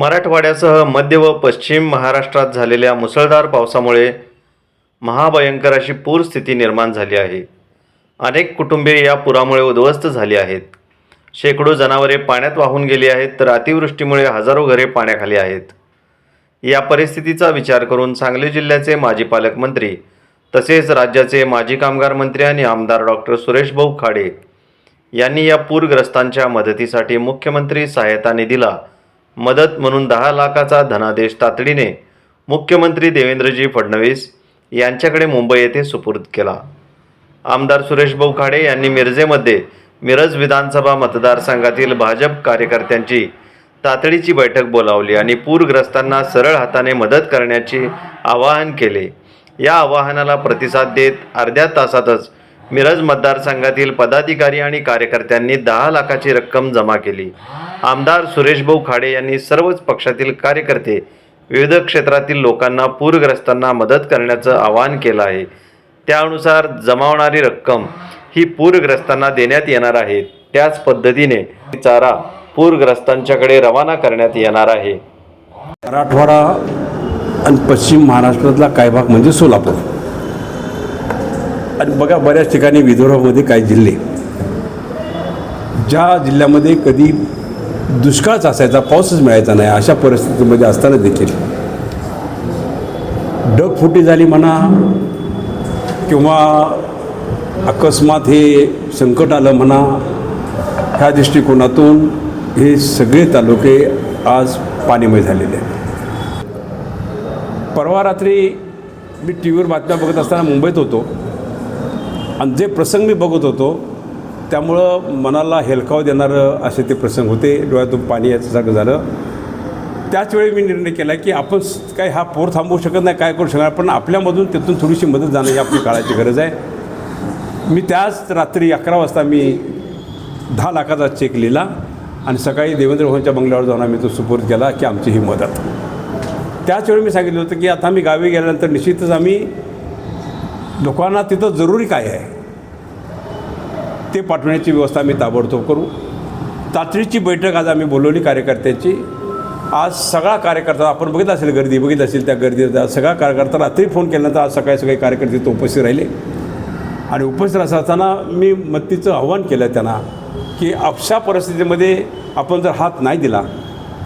मराठवाड्यासह मध्य व पश्चिम महाराष्ट्रात झालेल्या मुसळधार पावसामुळे महाभयंकर अशी पूरस्थिती निर्माण झाली आहे. अनेक कुटुंबे या पुरामुळे उद्ध्वस्त झाली आहेत. शेकडो जनावरे पाण्यात वाहून गेली आहेत तर अतिवृष्टीमुळे हजारो घरे पाण्याखाली आहेत. या परिस्थितीचा विचार करून सांगली जिल्ह्याचे माजी पालकमंत्री तसेच राज्याचे माजी कामगार मंत्री आणि आमदार डॉक्टर सुरेशभाऊ खाडे यांनी या पूरग्रस्तांच्या मदतीसाठी मुख्यमंत्री सहायता निधीला मदत म्हणून दहा लाखाचा धनादेश तातडीने मुख्यमंत्री देवेंद्रजी फडणवीस यांच्याकडे मुंबई येथे सुपूर्द केला. आमदार सुरेश भाऊ खाडे यांनी मिरजेमध्ये मिरज विधानसभा मतदारसंघातील भाजप कार्यकर्त्यांची तातडीची बैठक बोलावली आणि पूरग्रस्तांना सरळ हाताने मदत करण्याचे आवाहन केले. या आवाहनाला प्रतिसाद देत अर्ध्या तासातच मिरज मतदारसंघातील पदाधिकारी आणि कार्यकर्त्यांनी दहा लाखाची रक्कम जमा केली. आमदार सुरेशभाऊ खाडे यांनी सर्वच पक्षातील कार्यकर्ते विविध क्षेत्रातील लोकांना पूरग्रस्तांना मदत करण्याचं आवाहन केलं आहे. त्यानुसार जमावणारी रक्कम ही पूरग्रस्तांना देण्यात येणार आहे. त्याच पद्धतीने चारा पूरग्रस्तांच्याकडे रवाना करण्यात येणार आहे. मराठवाडा आणि पश्चिम महाराष्ट्रातला काही भाग म्हणजे सोलापूर. आणि बघा बऱ्याच ठिकाणी विदर्भामध्ये काही जिल्हे. ज्या जिल्ह्यामध्ये कधी दुष्काळच असायचा पाऊसच मिळायचा नाही अशा परिस्थितीमध्ये असताना देखील. ढगफुटी झाली म्हणा किंवा अकस्मात हे संकट आलं म्हणा ह्या दृष्टिकोनातून हे सगळे तालुके आज पाणीमय झालेले आहेत. परवा रात्री मी टी व्हीवर बातम्या बघत असताना मुंबईत होतो. आणि जे प्रसंग मी बघत होतो त्यामुळं मनाला हेलकाव देणारं असे ते प्रसंग होते. डोळ्यातून पाणी याच्यासारखं झालं. त्याचवेळी मी निर्णय केला की आपण काय काही हा पोर थांबवू शकत नाही काय करू शकणार पण आपल्यामधून तिथून थोडीशी मदत जाणं ही आपली काळाची गरज आहे. मी त्याच रात्री अकरा वाजता मी दहा लाखाचा चेक लिहिला आणि सकाळी देवेंद्र भवनच्या बंगल्यावर जाऊन आम्ही तो सुपूर्द केला की आमची ही मदत. त्याचवेळी मी सांगितलं होतं की आता आम्ही गावी गेल्यानंतर निश्चितच आम्ही लोकांना तिथं जरुरी काय आहे? ते पाठवण्याची व्यवस्था आम्ही ताबडतोब करू. तातडीची बैठक आज आम्ही बोलवली कार्यकर्त्यांची. आज सगळा कार्यकर्ता आपण बघितला असेल गर्दी बघितलं असेल त्या गर्दीत सगळा कार्यकर्ता रात्री फोन केल्यानंतर आज सकाळी सगळे कार्यकर्ते तिथं उपस्थित राहिले. आणि उपस्थित असताना मी मत्तीचं आव्हान केलं त्यांना की अशा परिस्थितीमध्ये आपण जर हात नाही दिला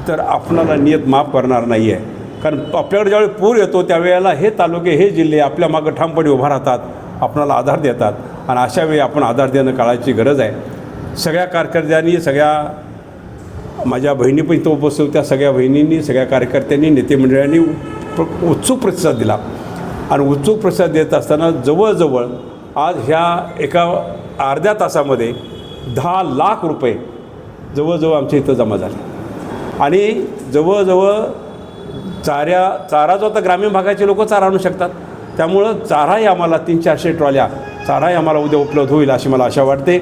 तर आपणाला नियत माफ करणार नाही आहे कारण आपल्याकडे ज्यावेळी पूर येतो त्यावेळेला हे तालुके हे जिल्हे आपल्या मागं ठामपणे उभा राहतात. आपणाला आधार देतात आणि अशा वेळी आपण आधार देणं काळाची गरज आहे. सगळ्या कार्यकर्त्यांनी सगळ्या माझ्या बहिणी पण इथं उपस्थित होत्या. सगळ्या बहिणींनी सगळ्या कार्यकर्त्यांनी नेते मंडळांनी उत्सुक प्रतिसाद दिला. आणि उत्सुक प्रतिसाद देत असताना जवळजवळ आज ह्या एका अर्ध्या तासामध्ये दहा लाख रुपये जवळजवळ आमच्या इथं जमा झाले. आणि जवळजवळ चाऱ्या चारा जो आता ग्रामीण भागाचे लोक चारा आणू शकतात. त्यामुळं चाराही आम्हाला तीन चारशे ट्रॉल्या चाराही आम्हाला उद्या उपलब्ध होईल अशी मला आशा वाटते.